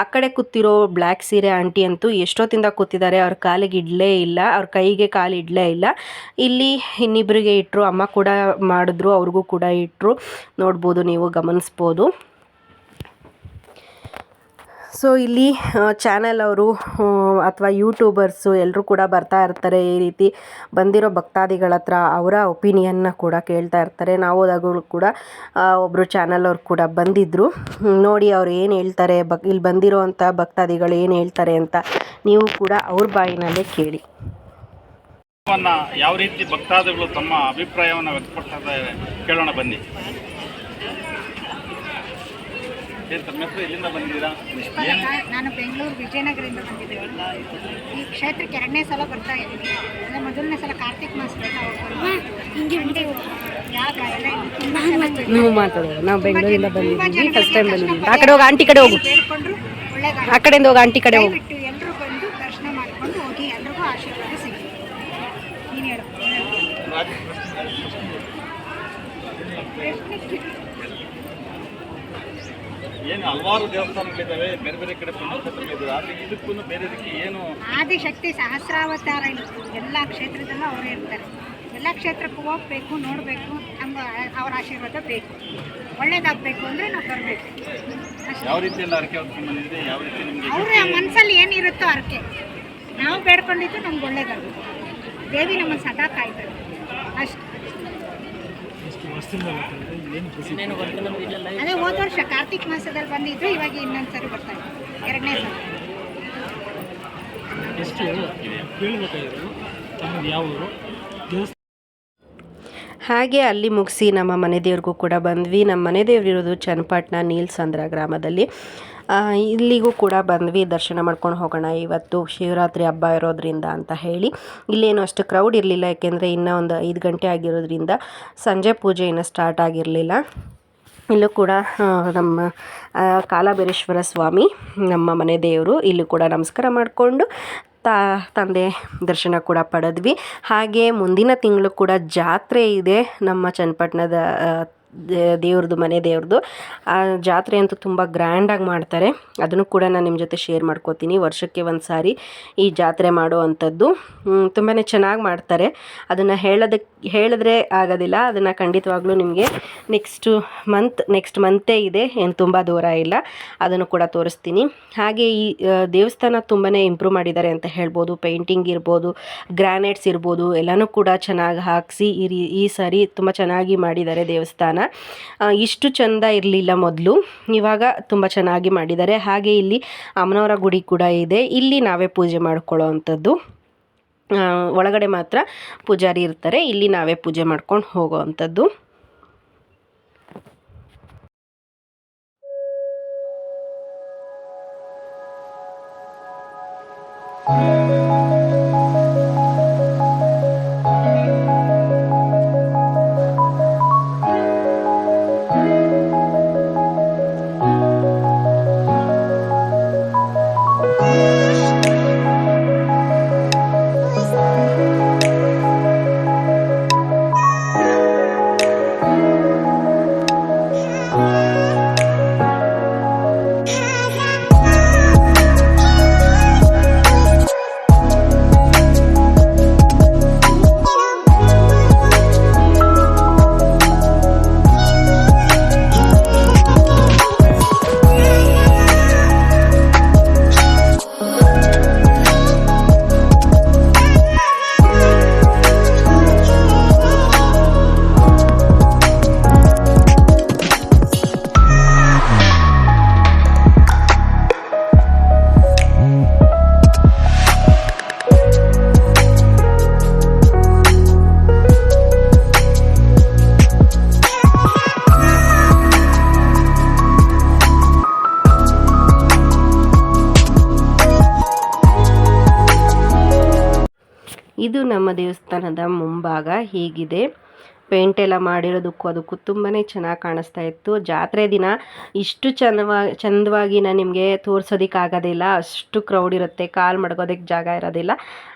ಆ ಕಡೆ ಕೂತಿರೋ ಬ್ಲ್ಯಾಕ್ ಸೀರೆ ಆಂಟಿ ಅಂತೂ ಎಷ್ಟೊತ್ತಿಂದ ಕೂತಿದ್ದಾರೆ, ಅವ್ರ ಕಾಲಿಗೆ ಇಡಲೇ ಇಲ್ಲ, ಅವ್ರ ಕೈಗೆ ಕಾಲು ಇಡಲೇ ಇಲ್ಲ. ಇಲ್ಲಿ ಇನ್ನಿಬ್ಬರಿಗೆ ಇಟ್ಟರು ಅಮ್ಮ ಕೂಡ ಮಾಡಿದ್ರು, ಅವ್ರಿಗೂ ಕೂಡ ಇಟ್ಟರು ನೋಡ್ಬೋದು ನೀವು, ಗಮನಿಸ್ಬೋದು. ಸೊ ಇಲ್ಲಿ ಚಾನೆಲ್ ಅವರು ಅಥವಾ ಯೂಟ್ಯೂಬರ್ಸು ಎಲ್ಲರೂ ಕೂಡ ಬರ್ತಾ ಇರ್ತಾರೆ ಈ ರೀತಿ. ಬಂದಿರೋ ಭಕ್ತಾದಿಗಳ ಹತ್ರ ಅವರ ಒಪಿನಿಯನ್ನ ಕೂಡ ಕೇಳ್ತಾ ಇರ್ತಾರೆ. ನಾವು ಹೋದಾಗಲೂ ಕೂಡ ಒಬ್ಬರು ಚಾನಲ್ ಅವ್ರು ಕೂಡ ಬಂದಿದ್ದರು ನೋಡಿ ಅವ್ರು ಏನು ಹೇಳ್ತಾರೆ, ಬಕ್ ಇಲ್ಲಿ ಬಂದಿರೋ ಅಂಥ ಭಕ್ತಾದಿಗಳು ಏನು ಹೇಳ್ತಾರೆ ಅಂತ ನೀವು ಕೂಡ ಅವ್ರ ಬಾಯಿನಲ್ಲೇ ಕೇಳಿ. ಯಾವ ರೀತಿ ಭಕ್ತಾದಿಗಳು ತಮ್ಮ ಅಭಿಪ್ರಾಯವನ್ನು ವ್ಯಕ್ತಪಡ್ತಾ ಇದ್ದಾರೆ ಕೇಳೋಣ ಬನ್ನಿ. ಏನು ತಮ್ಮ ಹೆಸರು ಎಲ್ಲಿಂದ ಬಂದಿದ್ದೀರಾ? ಏನು ನಾನು ಬೆಂಗಳೂರು ವಿಜಯನಗರದಿಂದ ಬಂದಿದ್ದೇವೆ ಈ ಕ್ಷೇತ್ರಕ್ಕೆ ಎರಡನೇ ಸಲ ಬರ್ತಾ ಇದ್ದೀನಿ. ಅಂದರೆ ಮೊದಲನೇ ಸಲ ಕಾರ್ತಿಕ್ ಮಾಸ ಹಿಂಗೆ ಯಾಗ ಎಲ್ಲ ತುಂಬ ನೀವು ಮಾತಾಡೋದು. ನಾವು ಬೆಂಗಳೂರಿಂದ ಬಂದಿದ್ದೀವಿ. ಫಸ್ಟ್ ಟೈಮ್ ದರ್ಶನ ಬಂದಿದ್ದೀವಿ. ಆ ಕಡೆ ಹೋಗಿ ಆಂಟಿ ಕಡೆ ಹೋಗು. ಬೇಡ್ಕೊಂಡ್ರು ಆ ಕಡೆಯಿಂದ ಹೋಗಿ ಆಂಟಿ ಕಡೆ ಹೋಗು. ದಯವಿಟ್ಟು ಎಲ್ಲರೂ ಬಂದು ದರ್ಶನ ಮಾಡ್ಕೊಂಡು ಹೋಗಿ ಎಲ್ರಿಗೂ ಆಶೀರ್ವಾದ ಸಿಗಲಿ ನೀನು ಹೇಳು ಏನು ಹಲವಾರು ದೇವಸ್ಥಾನಗಳಿದ್ದಾವೆ. ಬೇರೆ ಬೇರೆ ಕಡೆ ಪುಣ್ಯಕ್ಷೇತ್ರಗಳಿದ್ದಾವೆ. ಆದರೆ ಇದಕ್ಕೂ ಬೇರೆ ರೀತಿ ಏನು ಆದಿಶಕ್ತಿ ಸಹಸ್ರಾವತಾರ ಇಲ್ಲಿ ಎಲ್ಲ ಕ್ಷೇತ್ರದಲ್ಲೂ ಅವರು ಇರ್ತಾರೆ. ಎಲ್ಲ ಕ್ಷೇತ್ರಕ್ಕೂ ಹೋಗ್ಬೇಕು ನೋಡಬೇಕು ನಮ್ಮ ಅವ್ರ ಆಶೀರ್ವಾದ ಬೇಕು. ಒಳ್ಳೇದಾಗಬೇಕು ಅಂದರೆ ನಾವು ಬರಬೇಕು. ಅಷ್ಟೇ. ಯಾವ ರೀತಿಯಲ್ಲಿ ಅರಕೆ ಹೊತ್ಕೊಂಡು ಬಂದಿದೆ? ಯಾವ ರೀತಿ ನಿಮಗೆ ಅವ್ರ ಮನಸ್ಸಲ್ಲಿ ಏನಿರುತ್ತೋ ಅರ್ಕೆ ನಾವು ಬೇಡ್ಕೊಂಡಿದ್ದು ನಮ್ಗೆ ಒಳ್ಳೇದಾಗುತ್ತೆ. ದೇವಿ ನಮ್ಮನ್ನು ಸದಾ ಕಾಯ್ತಾರೆ. ಅಷ್ಟು. ಅದೇ ಹೋದ ವರ್ಷ ಕಾರ್ತಿಕ್ ಮಾಸದಲ್ಲಿ ಬಂದಿದ್ರು ಇವಾಗ ಇನ್ನೊಂದು ಸರಿ ಬರ್ತಾ ಇದೆ. ಎರಡನೇ ಸಲ. ಹಾಗೆ ಅಲ್ಲಿ ಮುಗಿಸಿ ನಮ್ಮ ಮನೆ ದೇವ್ರಿಗೂ ಕೂಡ ಬಂದ್ವಿ. ನಮ್ಮ ಮನೆ ದೇವ್ರು ಇರೋದು ಚನ್ನಪಟ್ಟಣ ನೀಲ್ಸಂದ್ರ ಗ್ರಾಮದಲ್ಲಿ. ಇಲ್ಲಿಗೂ ಕೂಡ ಬಂದ್ವಿ, ದರ್ಶನ ಮಾಡ್ಕೊಂಡು ಹೋಗೋಣ. ಇವತ್ತು ಶಿವರಾತ್ರಿ ಹಬ್ಬ ಇರೋದ್ರಿಂದ ಅಂತ ಹೇಳಿ. ಇಲ್ಲೇನು ಅಷ್ಟು ಕ್ರೌಡ್ ಇರಲಿಲ್ಲ, ಯಾಕೆಂದರೆ ಇನ್ನೂ ಒಂದು ಐದು ಗಂಟೆ ಆಗಿರೋದ್ರಿಂದ ಸಂಜೆ ಪೂಜೆ ಇನ್ನೂ ಸ್ಟಾರ್ಟ್ ಆಗಿರಲಿಲ್ಲ. ಇಲ್ಲೂ ಕೂಡ ನಮ್ಮ ಕಾಲಭೈರೇಶ್ವರ ಸ್ವಾಮಿ, ನಮ್ಮ ಮನೆ ದೇವರು ಇಲ್ಲೂ ಕೂಡ ನಮಸ್ಕಾರ ಮಾಡಿಕೊಂಡು ತಾ, ತಂದೆ ದರ್ಶನ ಕೂಡ ಪಡೆದ್ವಿ. ಹಾಗೆ ಮುಂದಿನ ತಿಂಗಳು ಕೂಡ ಜಾತ್ರೆ ಇದೆ ನಮ್ಮ ಚನ್ನಪಟ್ಟಣದ ದೇವ್ರದ್ದು ಮನೆ ದೇವ್ರದ್ದು. ಆ ಜಾತ್ರೆ ಅಂತೂ ತುಂಬ ಗ್ರ್ಯಾಂಡಾಗಿ ಮಾಡ್ತಾರೆ. ಅದನ್ನು ಕೂಡ ನಾನು ನಿಮ್ಮ ಜೊತೆ ಶೇರ್ ಮಾಡ್ಕೋತೀನಿ. ವರ್ಷಕ್ಕೆ ಒಂದು ಸಾರಿ ಈ ಜಾತ್ರೆ ಮಾಡೋ ಅಂಥದ್ದು ತುಂಬಾ ಚೆನ್ನಾಗಿ ಮಾಡ್ತಾರೆ. ಅದನ್ನು ಹೇಳೋದಕ್ಕೆ ಹೇಳಿದ್ರೆ ಆಗೋದಿಲ್ಲ. ಅದನ್ನು ಖಂಡಿತವಾಗ್ಲೂ ನಿಮಗೆ ನೆಕ್ಸ್ಟು ಮಂತ್ ನೆಕ್ಸ್ಟ್ ಮಂತೇ ಇದೆ. ಏನು ತುಂಬ ದೂರ ಇಲ್ಲ. ಅದನ್ನು ಕೂಡ ತೋರಿಸ್ತೀನಿ. ಹಾಗೆ ಈ ದೇವಸ್ಥಾನ ತುಂಬಾ ಇಂಪ್ರೂವ್ ಮಾಡಿದ್ದಾರೆ ಅಂತ ಹೇಳ್ಬೋದು. ಪೇಂಟಿಂಗ್ ಇರ್ಬೋದು ಗ್ರಾನೈಟ್ಸ್ ಇರ್ಬೋದು. ಎಲ್ಲನೂ ಕೂಡ ಚೆನ್ನಾಗಿ ಹಾಕಿಸಿ ಈ ಈ ಸಾರಿ ತುಂಬ ಚೆನ್ನಾಗಿ ಮಾಡಿದ್ದಾರೆ ದೇವಸ್ಥಾನ. ಇಷ್ಟು ಚಂದ ಇರಲಿಲ್ಲ ಮೊದಲು. ಇವಾಗ ತುಂಬ ಚೆನ್ನಾಗಿ ಮಾಡಿದ್ದಾರೆ. ಹಾಗೆ ಇಲ್ಲಿ ಅಮ್ಮನವರ ಗುಡಿ ಕೂಡ ಇದೆ. ಇಲ್ಲಿ ನಾವೇ ಪೂಜೆ ಮಾಡ್ಕೊಳ್ಳೋ ಅಂಥದ್ದು. ಒಳಗಡೆ ಮಾತ್ರ ಪೂಜಾರಿ ಇರ್ತಾರೆ. ಇಲ್ಲಿ ನಾವೇ ಪೂಜೆ ಮಾಡ್ಕೊಂಡು ಹೋಗೋ ಅಂಥದ್ದು. ಇದು ದೇವಸ್ಥಾನದ ಮುಂಭಾಗ ಹೀಗಿದೆ. ಪೇಂಟ್ ಎಲ್ಲ ಮಾಡಿರೋದಕ್ಕೂ ಅದಕ್ಕೂ ತುಂಬಾ ಚೆನ್ನಾಗಿ ಕಾಣಿಸ್ತಾ ಇತ್ತು. ಜಾತ್ರೆ ದಿನ ಇಷ್ಟು ಚಂದವಾಗಿ ಚಂದವಾಗಿ ನಾನು ನಿಮಗೆ ತೋರಿಸೋದಕ್ಕಾಗೋದಿಲ್ಲ. ಅಷ್ಟು ಕ್ರೌಡ್ ಇರುತ್ತೆ, ಕಾಲು ಮಡ್ಗೋದಕ್ಕೆ ಜಾಗ ಇರೋದಿಲ್ಲ.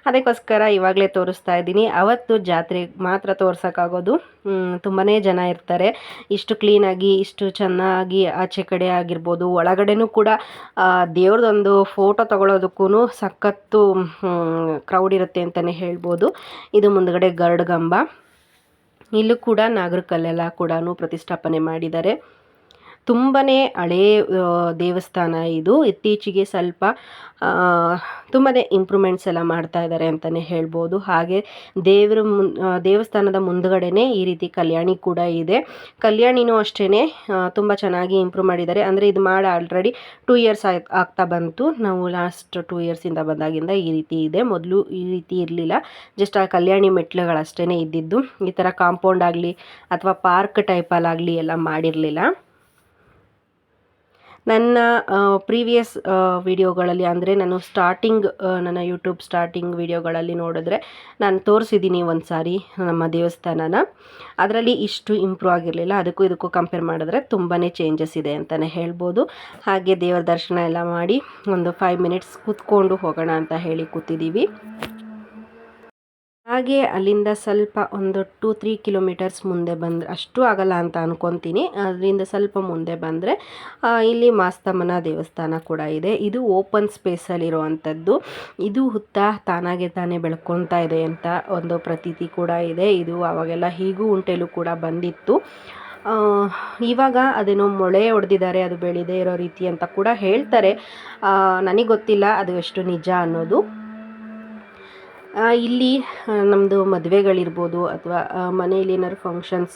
ಅದಕ್ಕೋಸ್ಕರ ಇವಾಗಲೇ ತೋರಿಸ್ತಾ ಇದ್ದೀನಿ. ಅವತ್ತು ಜಾತ್ರೆ ಮಾತ್ರ ತೋರ್ಸೋಕ್ಕಾಗೋದು. ತುಂಬಾ ಜನ ಇರ್ತಾರೆ. ಇಷ್ಟು ಕ್ಲೀನಾಗಿ ಇಷ್ಟು ಚೆನ್ನಾಗಿ ಆಚೆ ಕಡೆ ಆಗಿರ್ಬೋದು. ಒಳಗಡೆನೂ ಕೂಡ ದೇವ್ರದೊಂದು ಫೋಟೋ ತಗೊಳ್ಳೋದಕ್ಕೂ ಸಖತ್ತು ಕ್ರೌಡ್ ಇರುತ್ತೆ ಅಂತಲೇ ಹೇಳ್ಬೋದು. ಇದು ಮುಂದಗಡೆ ಗರುಡಗಂಬ. ಇಲ್ಲೂ ಕೂಡ ನಾಗರ ಕಲ್ಲೆಲ್ಲ ಕೂಡ ಪ್ರತಿಷ್ಠಾಪನೆ ಮಾಡಿದ್ದಾರೆ. ತುಂಬಾ ಹಳೇ ದೇವಸ್ಥಾನ ಇದು. ಇತ್ತೀಚೆಗೆ ಸ್ವಲ್ಪ ತುಂಬಾ ಇಂಪ್ರೂವ್ಮೆಂಟ್ಸ್ ಎಲ್ಲ ಮಾಡ್ತಾ ಇದ್ದಾರೆ ಅಂತಲೇ ಹೇಳ್ಬೋದು. ಹಾಗೆ ದೇವರ ಮುನ್ ದೇವಸ್ಥಾನದ ಮುಂದುಗಡೆನೇ ಈ ರೀತಿ ಕಲ್ಯಾಣಿ ಕೂಡ ಇದೆ. ಕಲ್ಯಾಣಿನೂ ಅಷ್ಟೇ ತುಂಬ ಚೆನ್ನಾಗಿ ಇಂಪ್ರೂವ್ ಮಾಡಿದ್ದಾರೆ. ಅಂದರೆ ಇದು ಮಾಡಿ ಆಲ್ರೆಡಿ ಟೂ ಇಯರ್ಸ್ ಆಗ್ತಾ ಬಂತು. ನಾವು ಲಾಸ್ಟ್ ಟೂ ಇಯರ್ಸಿಂದ ಬಂದಾಗಿಂದ ಈ ರೀತಿ ಇದೆ. ಮೊದಲು ಈ ರೀತಿ ಇರಲಿಲ್ಲ. ಜಸ್ಟ್ ಆ ಕಲ್ಯಾಣಿ ಮೆಟ್ಲುಗಳಷ್ಟೇ ಇದ್ದಿದ್ದು. ಈ ಥರ ಕಾಂಪೌಂಡ್ ಆಗಲಿ ಅಥವಾ ಪಾರ್ಕ್ ಟೈಪಲ್ಲಾಗಲಿ ಎಲ್ಲ ಮಾಡಿರಲಿಲ್ಲ. ನನ್ನ ಪ್ರೀವಿಯಸ್ ವಿಡಿಯೋಗಳಲ್ಲಿ ಅಂದರೆ ನಾನು ಸ್ಟಾರ್ಟಿಂಗ್ ನನ್ನ ಯೂಟ್ಯೂಬ್ ಸ್ಟಾರ್ಟಿಂಗ್ ವಿಡಿಯೋಗಳಲ್ಲಿ ನೋಡಿದ್ರೆ ನಾನು ತೋರಿಸಿದ್ದೀನಿ ಒಂದು ಸಾರಿ ನಮ್ಮ ದೇವಸ್ಥಾನನ. ಅದರಲ್ಲಿ ಇಷ್ಟು ಇಂಪ್ರೂವ್ ಆಗಿರಲಿಲ್ಲ. ಅದಕ್ಕೂ ಇದಕ್ಕೂ ಕಂಪೇರ್ ಮಾಡಿದ್ರೆ ತುಂಬಾ ಚೇಂಜಸ್ ಇದೆ ಅಂತಲೇ ಹೇಳ್ಬೋದು. ಹಾಗೆ ದೇವರ ದರ್ಶನ ಎಲ್ಲ ಮಾಡಿ ಒಂದು ಫೈವ್ ಮಿನಿಟ್ಸ್ ಕೂತ್ಕೊಂಡು ಹೋಗೋಣ ಅಂತ ಹೇಳಿ ಕೂತಿದ್ದೀವಿ. ಹಾಗೆ ಅಲ್ಲಿಂದ ಸ್ವಲ್ಪ ಒಂದು ಟೂ ತ್ರೀ ಕಿಲೋಮೀಟರ್ಸ್ ಮುಂದೆ ಬಂದರೆ ಅಷ್ಟು ಆಗಲ್ಲ ಅಂತ ಅನ್ಕೊತೀನಿ. ಅದರಿಂದ ಸ್ವಲ್ಪ ಮುಂದೆ ಬಂದರೆ ಇಲ್ಲಿ ಮಾಸ್ತಮ್ಮನ ದೇವಸ್ಥಾನ ಕೂಡ ಇದೆ. ಇದು ಓಪನ್ ಸ್ಪೇಸಲ್ಲಿರುವಂಥದ್ದು ಇದು ಹುತ್ತ ತಾನಾಗೆ ತಾನೇ ಬೆಳ್ಕೊತಾ ಇದೆ ಅಂತ ಒಂದು ಪ್ರತೀತಿ ಕೂಡ ಇದೆ. ಇದು ಅವಾಗೆಲ್ಲ ಹೀಗೂ ಉಂಟೆಲು ಕೂಡ ಬಂದಿತ್ತು. ಇವಾಗ ಅದೇನೋ ಮೊಳೆ ಹೊಡೆದಿದ್ದಾರೆ ಅದು ಬೆಳೆದೇ ಇರೋ ರೀತಿ ಅಂತ ಕೂಡ ಹೇಳ್ತಾರೆ. ನನಗೆ ಗೊತ್ತಿಲ್ಲ ಅದು ಎಷ್ಟು ನಿಜ ಅನ್ನೋದು. ಇಲ್ಲಿ ನಮ್ಮದು ಮದುವೆಗಳಿರ್ಬೋದು ಅಥವಾ ಮನೆಯಲ್ಲಿ ಏನಾದ್ರು ಫಂಕ್ಷನ್ಸ್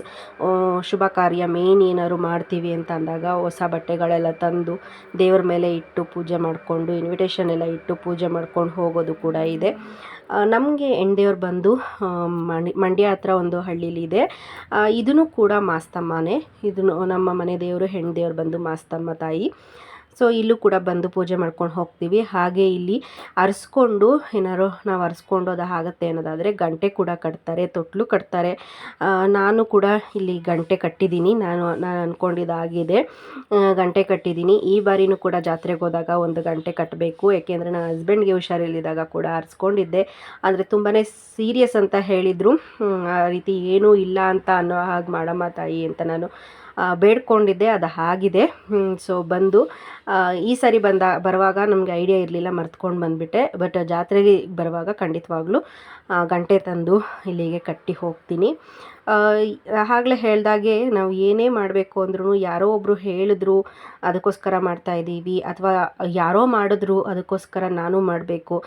ಶುಭ ಕಾರ್ಯ ಮೇನ್ ಏನಾದ್ರು ಮಾಡ್ತೀವಿ ಅಂತ ಅಂದಾಗ ಹೊಸ ಬಟ್ಟೆಗಳೆಲ್ಲ ತಂದು ದೇವ್ರ ಮೇಲೆ ಇಟ್ಟು ಪೂಜೆ ಮಾಡಿಕೊಂಡು ಇನ್ವಿಟೇಷನ್ ಎಲ್ಲ ಇಟ್ಟು ಪೂಜೆ ಮಾಡ್ಕೊಂಡು ಹೋಗೋದು ಕೂಡ ಇದೆ. ನಮಗೆ ಹೆಣ್ದೇವ್ರು ಬಂದು ಮಂಡಿ ಮಂಡ್ಯ ಹತ್ರ ಒಂದು ಹಳ್ಳಿಲಿದೆ ಇದನ್ನು ಕೂಡ ಮಾಸ್ತಮ್ಮನೇ, ಇದನ್ನು ನಮ್ಮ ಮನೆ ದೇವರು ಹೆಣ್ಣು ದೇವ್ರು ಬಂದು ಮಾಸ್ತಮ್ಮ ತಾಯಿ. ಸೊ ಇಲ್ಲೂ ಕೂಡ ಬಂದು ಪೂಜೆ ಮಾಡ್ಕೊಂಡು ಹೋಗ್ತೀವಿ. ಹಾಗೆ ಇಲ್ಲಿ ಅರ್ಸ್ಕೊಂಡು ಏನಾರು ನಾವು ಅರ್ಸ್ಕೊಂಡು ಅದು ಆಗುತ್ತೆ ಅನ್ನೋದಾದರೆ ಗಂಟೆ ಕೂಡ ಕಟ್ತಾರೆ, ತೊಟ್ಲು ಕಟ್ತಾರೆ. ನಾನು ಕೂಡ ಇಲ್ಲಿ ಗಂಟೆ ಕಟ್ಟಿದ್ದೀನಿ. ನಾನು ನಾನು ಅಂದ್ಕೊಂಡಿದ್ದಾಗಿದೆ ಗಂಟೆ ಕಟ್ಟಿದ್ದೀನಿ. ಈ ಬಾರಿನೂ ಕೂಡ ಜಾತ್ರೆಗೆ ಹೋದಾಗ ಒಂದು ಗಂಟೆ ಕಟ್ಟಬೇಕು ಯಾಕೆಂದರೆ ನನ್ನ ಹಸ್ಬೆಂಡ್ಗೆ ಹುಷಾರಿಲ್ಲದಾಗ ಕೂಡ ಅರ್ಸ್ಕೊಂಡಿದ್ದೆ. ಆದರೆ ತುಂಬಾ ಸೀರಿಯಸ್ ಅಂತ ಹೇಳಿದರು. ಆ ರೀತಿ ಏನೂ ಇಲ್ಲ ಅಂತ ಅನ್ನೋ ಹಾಗೆ ಮಾಡಮ್ಮ ತಾಯಿ ಅಂತ ನಾನು ಬೇಡ್ಕೊಂಡಿದ್ದೆ, ಅದು ಆಗಿದೆ. ಸೊ ಬಂದು ಈ ಸರಿ ಬಂದ, ಬರುವಾಗ ನಮಗೆ ಐಡಿಯಾ ಇರಲಿಲ್ಲ, ಮರ್ತ್ಕೊಂಡು ಬಂದುಬಿಟ್ಟೆ. ಬಟ್ ಜಾತ್ರೆಗೆ ಬರುವಾಗ ಖಂಡಿತವಾಗ್ಲೂ ಗಂಟೆ ತಂದು ಇಲ್ಲಿಗೆ ಕಟ್ಟಿ ಹೋಗ್ತೀನಿ. ಆಗಲೇ ಹೇಳ್ದಾಗೆ ನಾವು ಏನೇ ಮಾಡಬೇಕು ಅಂದ್ರೂ ಯಾರೋ ಒಬ್ಬರು ಹೇಳಿದ್ರು, ಅದಕ್ಕೋಸ್ಕರ ಮಾಡ್ತಾ ಇದ್ದೀವಿ ಅಥವಾ ಯಾರೋ ಮಾಡಿದ್ರು, ಅದಕ್ಕೋಸ್ಕರ ನಾನು ಮಾಡಬೇಕು.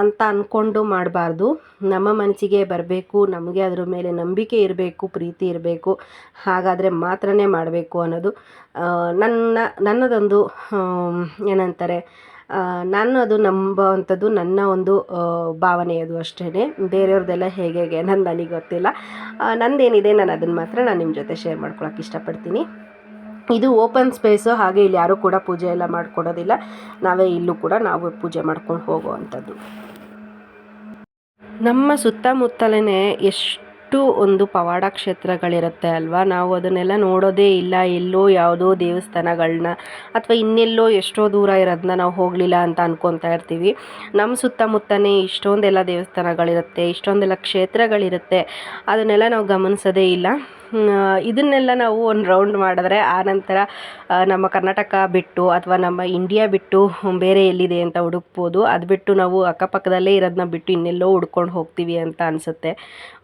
ಅಂತ ಅಂದ್ಕೊಂಡು ಮಾಡಬಾರ್ದು. ನಮ್ಮ ಮನಸ್ಸಿಗೆ ಬರಬೇಕು, ನಮಗೆ ಅದ್ರ ಮೇಲೆ ನಂಬಿಕೆ ಇರಬೇಕು, ಪ್ರೀತಿ ಇರಬೇಕು, ಹಾಗಾದರೆ ಮಾತ್ರನೇ ಮಾಡಬೇಕು ಅನ್ನೋದು. ನನ್ನ, ನನ್ನದೊಂದು ಏನಂತಾರೆ ನಾನು ಅದು ನಂಬುವಂಥದ್ದು ನನ್ನ ಒಂದು ಭಾವನೆ ಅದು ಅಷ್ಟೇ ಬೇರೆಯವ್ರದ್ದೆಲ್ಲ ಹೇಗೆ ಹೇಗೆ ಅನ್ನೋದು ನನಗೆ ಗೊತ್ತಿಲ್ಲ. ನಂದೇನಿದೆ, ನಾನು ಅದನ್ನು ಮಾತ್ರ ನಾನು ನಿಮ್ಮ ಜೊತೆ ಶೇರ್ ಮಾಡ್ಕೊಳಕ್ಕೆ ಇಷ್ಟಪಡ್ತೀನಿ. ಇದು ಓಪನ್ ಸ್ಪೇಸು, ಹಾಗೆ ಇಲ್ಲಿ ಯಾರೂ ಕೂಡ ಪೂಜೆ ಎಲ್ಲ ಮಾಡಿಕೊಡೋದಿಲ್ಲ. ನಾವೇ ಇಲ್ಲೂ ಕೂಡ ನಾವು ಪೂಜೆ ಮಾಡ್ಕೊಂಡು ಹೋಗುವಂಥದ್ದು. ನಮ್ಮ ಸುತ್ತಮುತ್ತಲೇ ಎಷ್ಟು ಒಂದು ಪವಾಡ ಕ್ಷೇತ್ರಗಳಿರುತ್ತೆ ಅಲ್ವಾ? ನಾವು ಅದನ್ನೆಲ್ಲ ನೋಡೋದೇ ಇಲ್ಲ. ಎಲ್ಲೋ ಯಾವುದೋ ದೇವಸ್ಥಾನಗಳನ್ನ ಅಥವಾ ಇನ್ನೆಲ್ಲೋ ಎಷ್ಟೋ ದೂರ ಇರೋದನ್ನ ನಾವು ಹೋಗಲಿಲ್ಲ ಅಂತ ಅನ್ಕೊತಾ ಇರ್ತೀವಿ. ನಮ್ಮ ಸುತ್ತಮುತ್ತನೇ ಇಷ್ಟೊಂದೆಲ್ಲ ದೇವಸ್ಥಾನಗಳಿರುತ್ತೆ, ಇಷ್ಟೊಂದೆಲ್ಲ ಕ್ಷೇತ್ರಗಳಿರುತ್ತೆ. ಅದನ್ನೆಲ್ಲ ನಾವು ಗಮನಿಸೋದೇ ಇಲ್ಲ. ಇದನ್ನೆಲ್ಲ ನಾವು ಒಂದು ರೌಂಡ್ ಮಾಡಿದ್ರೆ ಆನಂತರ ನಮ್ಮ ಕರ್ನಾಟಕ ಬಿಟ್ಟು ಅಥವಾ ನಮ್ಮ ಇಂಡಿಯಾ ಬಿಟ್ಟು ಬೇರೆ ಎಲ್ಲಿದೆ ಅಂತ ಹುಡುಕ್ಬೋದು. ಅದು ಬಿಟ್ಟು ನಾವು ಅಕ್ಕಪಕ್ಕದಲ್ಲೇ ಇರೋದನ್ನ ಬಿಟ್ಟು ಇನ್ನೆಲ್ಲೋ ಹುಡ್ಕೊಂಡು ಹೋಗ್ತೀವಿ ಅಂತ ಅನಿಸುತ್ತೆ.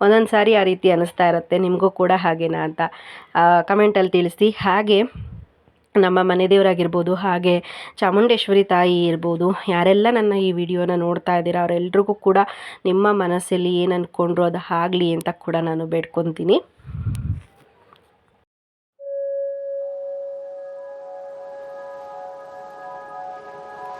ಒಂದೊಂದು ಸಾರಿ ಆ ರೀತಿ ಅನಿಸ್ತಾ ಇರುತ್ತೆ. ನಿಮಗೂ ಕೂಡ ಹಾಗೇನಾ ಅಂತ ಕಮೆಂಟಲ್ಲಿ ತಿಳಿಸಿ ಹಾಗೆ ನಮ್ಮ ಮನೆ ದೇವರಾಗಿರ್ಬೋದು, ಹಾಗೆ ಚಾಮುಂಡೇಶ್ವರಿ ತಾಯಿ ಇರ್ಬೋದು, ಯಾರೆಲ್ಲ ನನ್ನ ಈ ವಿಡಿಯೋನ ನೋಡ್ತಾ ಇದ್ದೀರಾ ಅವರೆಲ್ಲರಿಗೂ ಕೂಡ ನಿಮ್ಮ ಮನಸ್ಸಲ್ಲಿ ಏನು ಅಂದ್ಕೊಂಡ್ರು ಅದು ಆಗಲಿ ಅಂತ ಕೂಡ ನಾನು ಬೇಡ್ಕೊತೀನಿ.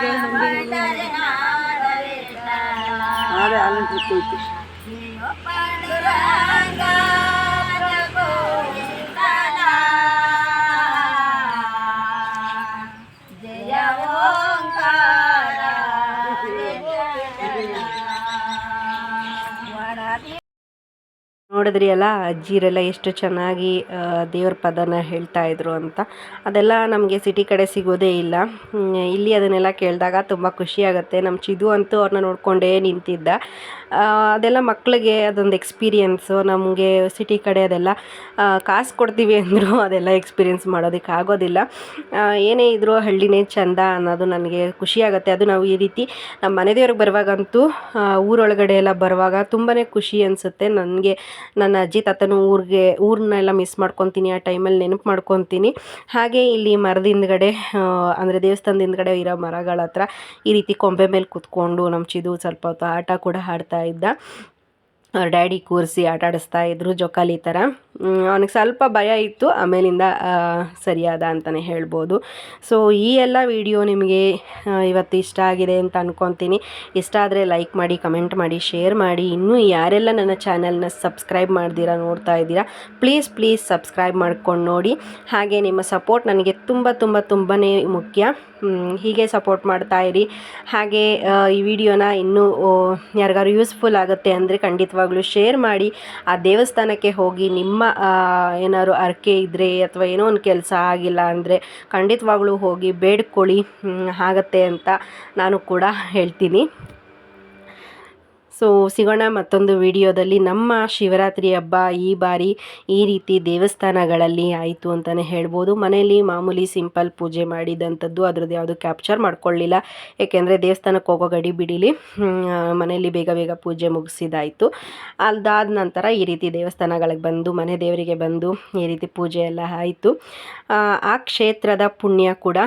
ಕೆಲಸ ಮಾಡಿ ಸಾಕಾಗ್ಯದ ಹಾಕುದು ಇಲ್ಲ ನೋಡಿದ್ರಿ ಅಲ್ಲ, ಅಜ್ಜಿರೆಲ್ಲ ಎಷ್ಟು ಚೆನ್ನಾಗಿ ದೇವ್ರ ಪದನ ಹೇಳ್ತಾ ಇದ್ರು ಅಂತ. ಅದೆಲ್ಲ ನಮಗೆ ಸಿಟಿ ಕಡೆ ಸಿಗೋದೇ ಇಲ್ಲ. ಇಲ್ಲಿ ಅದನ್ನೆಲ್ಲ ಕೇಳಿದಾಗ ತುಂಬ ಖುಷಿಯಾಗುತ್ತೆ ನಮ್ಮ ಚಿದು ಅಂತೂ ಅವ್ರನ್ನ ನೋಡಿಕೊಂಡೇ ನಿಂತಿದ್ದ. ಅದೆಲ್ಲ ಮಕ್ಕಳಿಗೆ ಅದೊಂದು ಎಕ್ಸ್ಪೀರಿಯೆನ್ಸು ನಮಗೆ ಸಿಟಿ ಕಡೆ ಅದೆಲ್ಲ ಕಾಸು ಕೊಡ್ತೀವಿ ಅಂದರೂ ಅದೆಲ್ಲ ಎಕ್ಸ್ಪೀರಿಯೆನ್ಸ್ ಮಾಡೋದಕ್ಕೆ ಆಗೋದಿಲ್ಲ. ಏನೇ ಇದ್ರೂ ಹಳ್ಳಿನೇ ಚಂದ ಅನ್ನೋದು ನನಗೆ ಖುಷಿಯಾಗುತ್ತೆ ಅದು ನಾವು ಈ ರೀತಿ ನಮ್ಮ ಮನೆ ದೇವ್ರಿಗೆ ಬರುವಾಗಂತೂ ಊರೊಳಗಡೆ ಎಲ್ಲ ಬರುವಾಗ ತುಂಬಾ ಖುಷಿ ಅನಿಸುತ್ತೆ. ನನಗೆ, ನನ್ನ ಅಜ್ಜಿ ತಾತನೂ ಊರಿಗೆ ಊರನ್ನೆಲ್ಲ ಮಿಸ್ ಮಾಡ್ಕೊತೀನಿ, ಆ ಟೈಮಲ್ಲಿ ನೆನಪು ಮಾಡ್ಕೊತೀನಿ. ಹಾಗೆ ಇಲ್ಲಿ ಮರದ ಹಿಂದ್ಗಡೆ ಅಂದರೆ ದೇವಸ್ಥಾನದ ಹಿಂದ್ಗಡೆ ಇರೋ ಮರಗಳ ಹತ್ರ ಈ ರೀತಿ ಕೊಂಬೆ ಮೇಲೆ ಕೂತ್ಕೊಂಡು ನಮ್ಮ ಚಿದು ಸ್ವಲ್ಪ ಹೊತ್ತು ಆಟ ಕೂಡ ಆಡ್ತಾ ಇದ್ದ. ಅವ್ರ ಡ್ಯಾಡಿ ಕೂರಿಸಿ ಆಟ ಆಡಿಸ್ತಾ ಇದ್ರು, ಜೋಕಾಲಿ ಥರ ಅವನಿಗೆ ಸ್ವಲ್ಪ ಭಯ ಇತ್ತು, ಆಮೇಲಿಂದ ಸರಿಯಾದ ಅಂತಲೇ ಹೇಳ್ಬೋದು. ಸೊ ಈ ಎಲ್ಲ ವಿಡಿಯೋ ನಿಮಗೆ ಇವತ್ತು ಇಷ್ಟ ಆಗಿದೆ ಅಂತ ಅಂದ್ಕೊತೀನಿ ಇಷ್ಟ ಆದರೆ ಲೈಕ್ ಮಾಡಿ, ಕಮೆಂಟ್ ಮಾಡಿ, ಶೇರ್ ಮಾಡಿ. ಇನ್ನೂ ಯಾರೆಲ್ಲ ನನ್ನ ಚಾನಲ್ನ ಸಬ್ಸ್ಕ್ರೈಬ್ ಮಾಡ್ದಿರಾ, ನೋಡ್ತಾ ಇದ್ದೀರಾ, ಪ್ಲೀಸ್ ಪ್ಲೀಸ್ ಸಬ್ಸ್ಕ್ರೈಬ್ ಮಾಡ್ಕೊಂಡು ನೋಡಿ. ಹಾಗೆ ನಿಮ್ಮ ಸಪೋರ್ಟ್ ನನಗೆ ತುಂಬ ತುಂಬ ತುಂಬಾ ಮುಖ್ಯ. ಹೀಗೆ ಸಪೋರ್ಟ್ ಮಾಡ್ತಾ ಇರಿ. ಹಾಗೆ ಈ ವಿಡಿಯೋನ ಇನ್ನೂ ಯಾರಿಗಾದ್ರು ಯಾರಿಗಾರು ಯೂಸ್ಫುಲ್ ಆಗುತ್ತೆ ಅಂದರೆ ಖಂಡಿತವಾಗ್ಲೂ ಶೇರ್ ಮಾಡಿ. ಆ ದೇವಸ್ಥಾನಕ್ಕೆ ಹೋಗಿ ನಿಮ್ಮ ಏನಾದ್ರು ಅರ್ಕೆ ಇದ್ದರೆ ಅಥವಾ ಏನೋ ಒಂದು ಕೆಲಸ ಆಗಿಲ್ಲ ಅಂದರೆ ಖಂಡಿತವಾಗ್ಲೂ ಹೋಗಿ ಬೇಡ್ಕೊಳ್ಳಿ. ಆಗತ್ತೆ ಅಂತ ನಾನು ಕೂಡ ಹೇಳ್ತೀನಿ. ಸೊ ಸಿಗೋಣ ಮತ್ತೊಂದು ವಿಡಿಯೋದಲ್ಲಿ ನಮ್ಮ ಶಿವರಾತ್ರಿ ಹಬ್ಬ ಈ ಬಾರಿ ಈ ರೀತಿ ದೇವಸ್ಥಾನಗಳಲ್ಲಿ ಆಯಿತು ಅಂತಲೇ ಹೇಳ್ಬೋದು. ಮನೆಯಲ್ಲಿ ಮಾಮೂಲಿ ಸಿಂಪಲ್ ಪೂಜೆ ಮಾಡಿದಂಥದ್ದು ಅದ್ರದ್ದು ಯಾವುದು ಕ್ಯಾಪ್ಚರ್ ಮಾಡ್ಕೊಳ್ಳಿಲ್ಲ. ಏಕೆಂದರೆ ದೇವಸ್ಥಾನಕ್ಕೆ ಹೋಗೋ ಗಡಿ ಬಿಡಿಲಿ. ಮನೆಯಲ್ಲಿ ಬೇಗ ಬೇಗ ಪೂಜೆ ಮುಗಿಸಿದಾಯಿತು. ಅದಾದ ನಂತರ ಈ ರೀತಿ ದೇವಸ್ಥಾನಗಳಿಗೆ ಬಂದು, ಮನೆ ದೇವರಿಗೆ ಬಂದು ಈ ರೀತಿ ಪೂಜೆ ಎಲ್ಲ ಆಯಿತು. ಆ ಕ್ಷೇತ್ರದ ಪುಣ್ಯ ಕೂಡ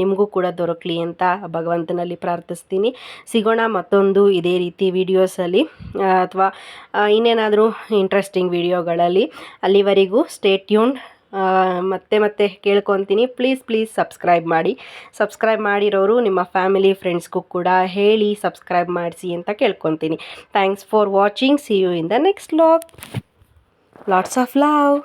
ನಿಮಗೂ ಕೂಡ ದೊರಕಲಿ ಅಂತ ಭಗವಂತನಲ್ಲಿ ಪ್ರಾರ್ಥಿಸ್ತೀನಿ. ಸಿಗೋಣ ಮತ್ತೊಂದು ಇದೇ ರೀತಿ ವಿಡಿಯೋಸಲ್ಲಿ ಅಥವಾ ಇನ್ನೇನಾದರೂ ಇಂಟ್ರೆಸ್ಟಿಂಗ್ ವಿಡಿಯೋಗಳಲ್ಲಿ ಅಲ್ಲಿವರೆಗೂ ಸ್ಟೇ ಟ್ಯೂನ್ ಮತ್ತೆ ಮತ್ತೆ ಕೇಳ್ಕೊತೀನಿ. ಪ್ಲೀಸ್ ಪ್ಲೀಸ್ ಸಬ್ಸ್ಕ್ರೈಬ್ ಮಾಡಿ. ಸಬ್ಸ್ಕ್ರೈಬ್ ಮಾಡಿರೋರು ನಿಮ್ಮ ಫ್ಯಾಮಿಲಿ ಫ್ರೆಂಡ್ಸ್ಗೂ ಕೂಡ ಹೇಳಿ ಸಬ್ಸ್ಕ್ರೈಬ್ ಮಾಡಿಸಿ ಅಂತ ಕೇಳ್ಕೊತೀನಿ. Thanks for watching see you in the next vlog lots of love